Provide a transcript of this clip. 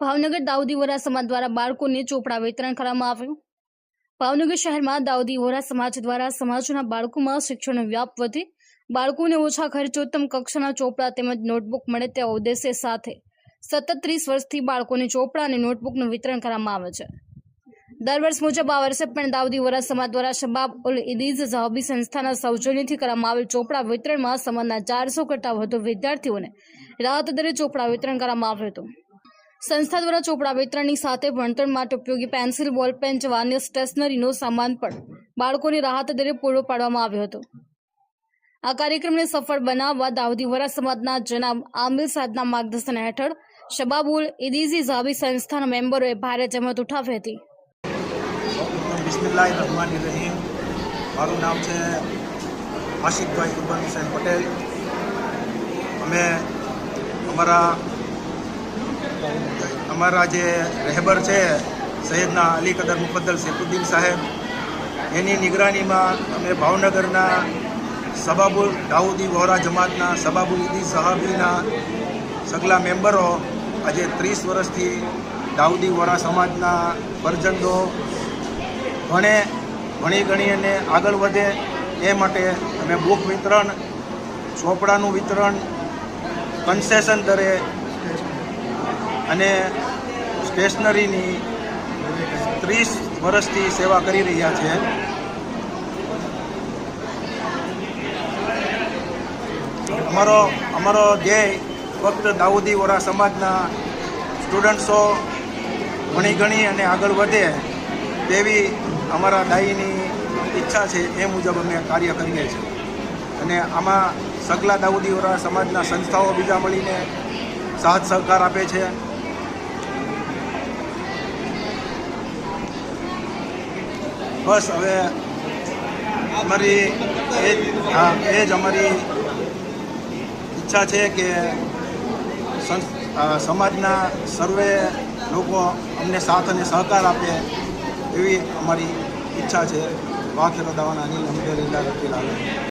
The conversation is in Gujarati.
ભાવનગર દાઉદી વોરા સમાજ દ્વારા બાળકોને ચોપડા વિતરણ કરવામાં આવ્યું. ભાવનગર શહેરમાં દાઉદી વોરા સમાજ દ્વારા સમાજના બાળકોમાં શિક્ષણનો વ્યાપ વધે. બાળકોને ઓછા ખર્ચે ઉત્તમ કક્ષાના ચોપડા તેમજ નોટબુક મળે તેવા ઉદ્દેશ્ય સાથે સતત ત્રીસ વર્ષથી બાળકોને ચોપડા અને નોટબુકનું વિતરણ કરવામાં આવે છે. દર વર્ષ મુજબ આ વર્ષે પણ દાઉદી વોરા સમાજ દ્વારા શબાબ ઉલ ઇદીઝ ઝહાબી સંસ્થાના સૌજન્યથી કરવામાં આવેલ ચોપડા વિતરણમાં સમાજના ચારસો કરતાં વધુ વિદ્યાર્થીઓને રાહત દરે ચોપડા વિતરણ કરવામાં આવ્યું હતું. સંસ્થા દ્વારા ચોપડા વિતરણની સાથે ભણતર માટે ઉપયોગી પેન્સિલ, બોલપેન જેવા અન્ય સ્ટેશનરીનો સામાન પણ બાળકોને રાહત દરે પૂરો પાડવામાં આવ્યો હતો. આ કાર્યક્રમને સફળ બનાવવા દાઉદી વરા સમાજના જનાબ આમિર સાદના માર્ગદર્શન હેઠળ શબાબુલ ઇદીઝી ઝાબી સંસ્થાના મેમ્બરોએ ભારે જહેમત ઉઠાવી હતી. મારું નામ છે આશિકભાઈ કુરબાન પટેલ. અમે અમારા અમારા જે રહેબર છે, સૈયદના અલી કદર મુફદ્દલ સેફુદ્દીન સાહેબ, એની નિગરાનીમાં અમે ભાવનગરના સબાબુલ દાઉદી વોરા જમાતના સબાબુલ ઈદી સહાબીના સગલા મેમ્બરો આજે ત્રીસ વર્ષથી દાઉદી વોરા સમાજના પરજંદો ભણે, ભણી ગણી અને આગળ વધે એ માટે અમે બુક વિતરણ, ચોપડાનું વિતરણ કન્સેશન દરે અને સ્ટેશનરીની ત્રીસ વર્ષથી સેવા કરી રહ્યા છે. અમારો અમારો ધ્યેય ફક્ત દાઉદી વોરા સમાજના સ્ટુડન્ટ્સો ભણી ગણી અને આગળ વધે તેવી અમારા દાઈની ઈચ્છા છે એ મુજબ અમે કાર્ય કરીએ છીએ. અને આમાં સગલા દાઉદી વોરા સમાજના સંસ્થાઓ બીજા મળીને સાથ સહકાર આપે છે. બસ હવે અમારી એ હા, એ જ અમારી ઈચ્છા છે કે સમાજના સર્વે લોકો અમને સાથ અને સહકાર આપે એવી અમારી ઈચ્છા છે. વાખેરો દાવાના અનિલ અમદેલીલા રફીલ આલમ